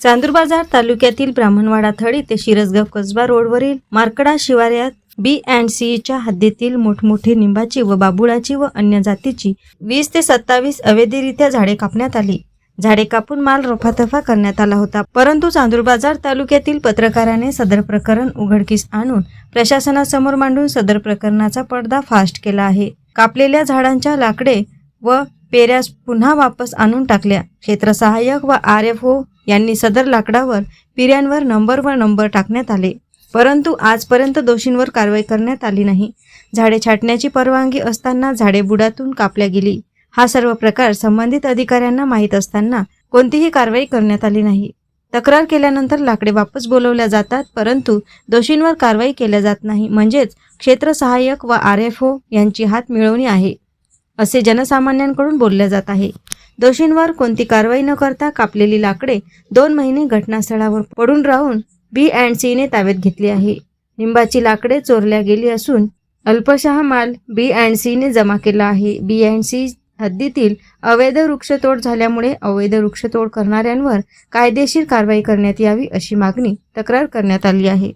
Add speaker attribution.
Speaker 1: चांदूरबाजार तालुक्यातील ब्राह्मणवाडा थळी ते शिरसगाव कसबा रोडवरील मार्कडा शिवाऱ्यात बी अँड सीच्या हद्दीतील मोठमोठी निंबाची व बाबुळाची व अन्य जातीची वीस ते सत्तावीस अवैधरित्या झाडे कापण्यात आली. झाडे कापून माल रफातफा करण्यात आला होता. परंतु चांदूर बाजार तालुक्यातील पत्रकाराने सदर प्रकरण उघडकीस आणून प्रशासनासमोर मांडून सदर प्रकरणाचा पडदा फास्ट केला आहे. कापलेल्या झाडांच्या लाकडे व पेऱ्यास पुन्हा वापस आणून टाकल्या. क्षेत्रसहाय्यक व आर एफ ओ यांनी सदर लाकडावर पिऱ्यांवर नंबर व नंबर टाकण्यात आले. परंतु आजपर्यंत दोषींवर कारवाई करण्यात आली नाही. झाडे छाटण्याची परवानगी असताना झाडे बुडातून कापल्या गेली. हा सर्व प्रकार संबंधित अधिकाऱ्यांना माहीत असताना कोणतीही कारवाई करण्यात आली नाही. तक्रार केल्यानंतर लाकडे वापस बोलवल्या जातात परंतु दोषींवर कारवाई केल्या जात नाही. म्हणजेच क्षेत्र सहाय्यक व आर एफ ओ यांची हात मिळवणी आहे. असे जनसामान्यांकडून बोलले जात आहे. दोषींवर कोणती कारवाई न करता कापलेली लाकडे दोन महिने घटनास्थळावर पडून राहून बी अँड सीने ताब्यात घेतली आहे. लिंबाची लाकडे चोरल्या गेली असून अल्पशहा माल बी अँड सीने जमा केला आहे. बी अँड सी हद्दीतील अवैध वृक्षतोड झाल्यामुळे अवैध वृक्षतोड करणाऱ्यांवर कायदेशीर कारवाई करण्यात यावी अशी मागणी तक्रार करण्यात आली आहे.